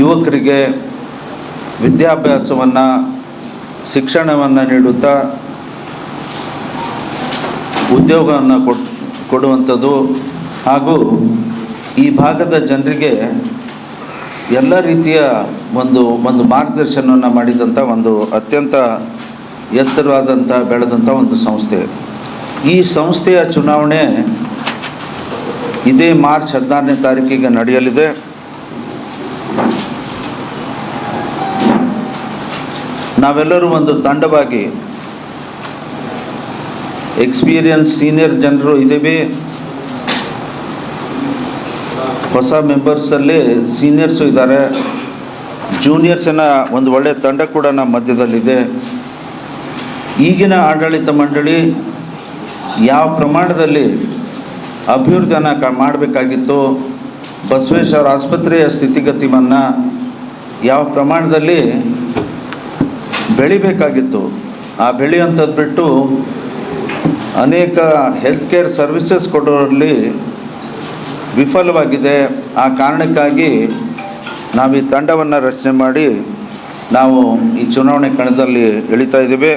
ಯುವಕರಿಗೆ ವಿದ್ಯಾಭ್ಯಾಸವನ್ನು, ಶಿಕ್ಷಣವನ್ನು ನೀಡುತ್ತಾ ಉದ್ಯೋಗವನ್ನು ಕೊಡ್, ಕೊಡುವಂಥದ್ದು ಹಾಗೂ ಈ ಭಾಗದ ಜನರಿಗೆ ಎಲ್ಲ ರೀತಿಯ ಒಂದು ಒಂದು ಮಾರ್ಗದರ್ಶನವನ್ನು ಮಾಡಿದಂಥ ಒಂದು ಅತ್ಯಂತ ಎತ್ತರವಾದಂಥ ಬೆಳೆದಂಥ ಒಂದು ಸಂಸ್ಥೆ. ಈ ಸಂಸ್ಥೆಯ ಚುನಾವಣೆ ಇದೇ ಮಾರ್ಚ್ ಹದಿನಾರನೇ ತಾರೀಕಿಗೆ ನಡೆಯಲಿದೆ. ನಾವೆಲ್ಲರೂ ಒಂದು ತಂಡವಾಗಿ ಎಕ್ಸ್ಪೀರಿಯನ್ಸ್ ಸೀನಿಯರ್ ಜನರು ಇದ್ದೀವಿ. ಹೊಸ ಮೆಂಬರ್ಸಲ್ಲಿ ಸೀನಿಯರ್ಸು ಇದ್ದಾರೆ. ಜೂನಿಯರ್ಸಿನ ಒಂದು ಒಳ್ಳೆಯ ತಂಡ ಕೂಡ ನಮ್ಮ ಮಧ್ಯದಲ್ಲಿದೆ. ಈಗಿನ ಆಡಳಿತ ಮಂಡಳಿ ಯಾವ ಪ್ರಮಾಣದಲ್ಲಿ ಅಭಿವೃದ್ಧಿಯನ್ನು ಕ ಮಾಡಬೇಕಾಗಿತ್ತು, ಬಸವೇಶ್ವರ ಆಸ್ಪತ್ರೆಯ ಸ್ಥಿತಿಗತಿಯನ್ನು ಯಾವ ಪ್ರಮಾಣದಲ್ಲಿ ಬೆಳಿಬೇಕಾಗಿತ್ತು. ಆ ಬೆಳೆಯುವಂಥದ್ದು ಬಿಟ್ಟು ಅನೇಕ ಹೆಲ್ತ್ ಕೇರ್ ಸರ್ವಿಸಸ್ ಕೊಡೋರಲ್ಲಿ ವಿಫಲವಾಗಿದೆ. ಆ ಕಾರಣಕ್ಕಾಗಿ ನಾವು ಈ ತಂಡವನ್ನು ರಚನೆ ಮಾಡಿ ನಾವು ಈ ಚುನಾವಣೆ ಕಣದಲ್ಲಿ ಇಳಿತಾ ಇದ್ದೇವೆ.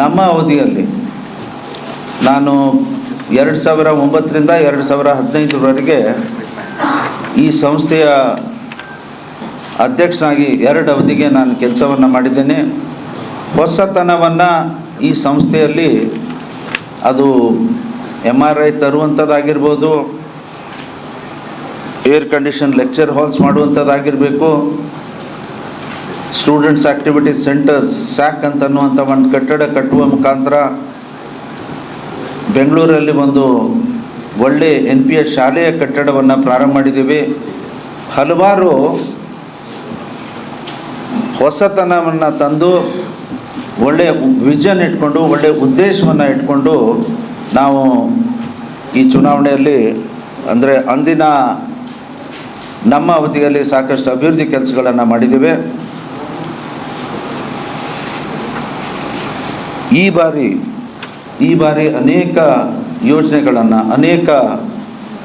ನಮ್ಮ ಅವಧಿಯಲ್ಲಿ ನಾನು ಎರಡು ಸಾವಿರ ಒಂಬತ್ತರಿಂದ ಎರಡು ಸಾವಿರ ಹದಿನೈದರವರೆಗೆ ಈ ಸಂಸ್ಥೆಯ ಅಧ್ಯಕ್ಷನಾಗಿ ಎರಡು ಅವಧಿಗೆ ನಾನು ಕೆಲಸವನ್ನು ಮಾಡಿದ್ದೇನೆ. ಹೊಸತನವನ್ನು ಈ ಸಂಸ್ಥೆಯಲ್ಲಿ ಅದು ಎಂ ಆರ್ ಐ ತರುವಂಥದ್ದಾಗಿರ್ಬೋದು ಏರ್ ಕಂಡೀಷನ್ ಲೆಕ್ಚರ್ ಹಾಲ್ಸ್ ಮಾಡುವಂಥದ್ದಾಗಿರಬೇಕು ಸ್ಟೂಡೆಂಟ್ಸ್ ಆಕ್ಟಿವಿಟೀಸ್ ಸೆಂಟರ್ಸ್ ಸ್ಯಾಕ್ ಅಂತ ಅನ್ನುವಂಥ ಒಂದು ಕಟ್ಟಡ ಕಟ್ಟುವ ಮುಖಾಂತರ ಬೆಂಗಳೂರಲ್ಲಿ ಒಂದು ಒಳ್ಳೆ ಎನ್ ಪಿ ಎಸ್ ಶಾಲೆಯ ಕಟ್ಟಡವನ್ನು ಪ್ರಾರಂಭ ಮಾಡಿದ್ದೀವಿ. ಹಲವಾರು ಹೊಸತನವನ್ನು ತಂದು ಒಳ್ಳೆಯ ವಿಷನ್ ಇಟ್ಕೊಂಡು, ಒಳ್ಳೆಯ ಉದ್ದೇಶವನ್ನು ಇಟ್ಕೊಂಡು ನಾವು ಈ ಚುನಾವಣೆಯಲ್ಲಿ ಅಂದರೆ ಅಂದಿನ ನಮ್ಮ ಅವಧಿಯಲ್ಲಿ ಸಾಕಷ್ಟು ಅಭಿವೃದ್ಧಿ ಕೆಲಸಗಳನ್ನು ಮಾಡಿದ್ದೇವೆ. ಈ ಬಾರಿ ಈ ಬಾರಿ ಅನೇಕ ಯೋಜನೆಗಳನ್ನು, ಅನೇಕ